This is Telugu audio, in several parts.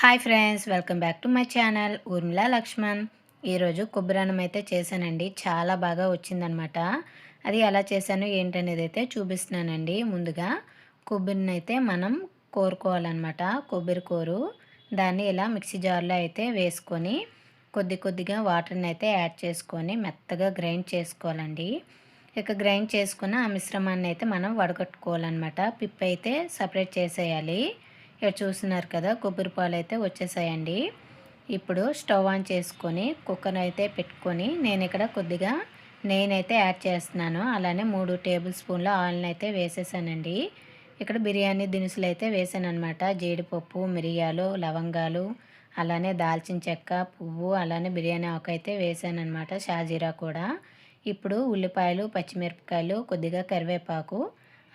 Hi friends welcome back to my channel Urmila Lakshman. ఈరోజు కొబ్బరి అయితే చేశానండి. చాలా బాగా వచ్చిందనమాట అది ఎలా చేశాను ఏంటనేది అయితే చూపిస్తున్నానండి. ముందుగా కొబ్బరిని అయితే మనం కోరుకోవాలన్నమాట. కొబ్బరి కూరు దాన్ని ఇలా మిక్సీ జార్లో అయితే వేసుకొని కొద్ది కొద్దిగా వాటర్ని అయితే యాడ్ చేసుకొని మెత్తగా గ్రైండ్ చేసుకోవాలండి. ఇక గ్రైండ్ చేసుకున్న ఆ మిశ్రమాన్ని అయితే మనం వడగట్టుకోవాలన్నమాట. పిప్ అయితే సపరేట్ చేసేయాలి. ఇక్కడ చూస్తున్నారు కదా కొబ్బరి పాలు అయితే వచ్చేసాయండి. ఇప్పుడు స్టవ్ ఆన్ చేసుకొని కుక్కర్ అయితే పెట్టుకొని నేను ఇక్కడ కొద్దిగా నేనైతే యాడ్ చేస్తున్నాను. అలానే మూడు టేబుల్ స్పూన్ల ఆయిల్ని అయితే వేసేసానండి. ఇక్కడ బిర్యానీ దినుసులు అయితే వేసాను అనమాట జీడిపప్పు మిరియాలు లవంగాలు అలానే దాల్చిన చెక్క పువ్వు అలానే బిర్యానీ ఆకు అయితే వేసాను అనమాట షాజీరా కూడా. ఇప్పుడు ఉల్లిపాయలు పచ్చిమిరపకాయలు కొద్దిగా కరివేపాకు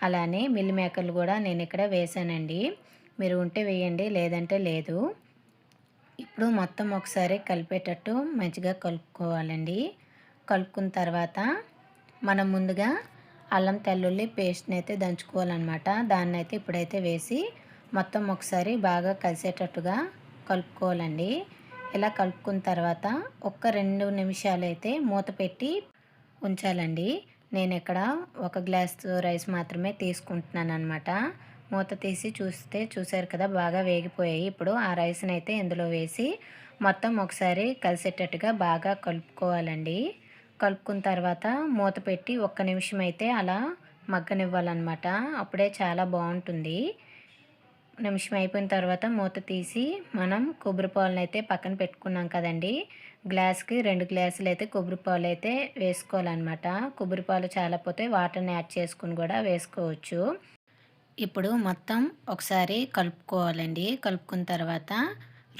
అలానే మిల్లి మేకలు కూడా నేను ఇక్కడ వేసానండి. మీరు ఉంటే వేయండి లేదంటే లేదు. ఇప్పుడు మొత్తం ఒకసారి కలిపేటట్టు మంచిగా కలుపుకోవాలండి. కలుపుకున్న తర్వాత మనం ముందుగా అల్లం తెల్లుల్లి పేస్ట్ని అయితే దంచుకోవాలన్నమాట. దాన్ని అయితే ఇప్పుడైతే వేసి మొత్తం ఒకసారి బాగా కలిసేటట్టుగా కలుపుకోవాలండి. ఇలా కలుపుకున్న తర్వాత ఒక్క రెండు నిమిషాలు అయితే మూత పెట్టి ఉంచాలండి. నేను ఇక్కడ ఒక గ్లాస్ రైస్ మాత్రమే తీసుకుంటున్నాను అనమాట మూత తీసి చూస్తే చూసారు కదా బాగా వేగిపోయాయి. ఇప్పుడు ఆ రైస్ని అయితే ఇందులో వేసి మొత్తం ఒకసారి కలిసేటట్టుగా బాగా కలుపుకోవాలండి. కలుపుకున్న తర్వాత మూత పెట్టి ఒక్క నిమిషం అయితే అలా మగ్గనివ్వాలన్నమాట. అప్పుడే చాలా బాగుంటుంది. నిమిషం అయిపోయిన తర్వాత మూత తీసి మనం కొబ్బరి పాలను అయితే పక్కన పెట్టుకున్నాం కదండి. గ్లాస్కి రెండు గ్లాసులు అయితే కొబ్బరి పాలు అయితే వేసుకోవాలన్నమాట. కొబ్బరి పాలు చాలా పోతే వాటర్ని యాడ్ చేసుకుని కూడా వేసుకోవచ్చు. ఇప్పుడు మొత్తం ఒకసారి కలుపుకోవాలండి. కలుపుకున్న తర్వాత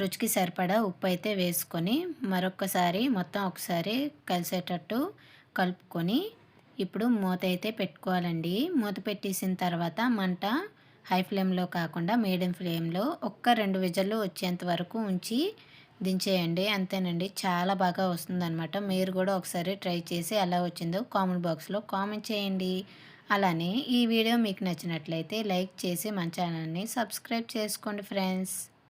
రుచికి సరిపడా ఉప్పు అయితే వేసుకొని మరొకసారి మొత్తం ఒకసారి కలిసేటట్టు కలుపుకొని ఇప్పుడు మూత అయితే పెట్టుకోవాలండి. మూత పెట్టేసిన తర్వాత మంట హై ఫ్లేమ్లో కాకుండా మీడియం ఫ్లేమ్లో ఒక్క రెండు విజల్లు వచ్చేంత వరకు ఉంచి దించేయండి. అంతేనండి. చాలా బాగా వస్తుందన్నమాట. మీరు కూడా ఒకసారి ట్రై చేసి ఎలా వచ్చిందో కామెంట్ బాక్స్లో కామెంట్ చేయండి. అలానే ఈ వీడియో మీకు నచ్చినట్లయితే లైక్ చేసి మన ఛానల్ని సబ్స్క్రైబ్ చేసుకోండి ఫ్రెండ్స్.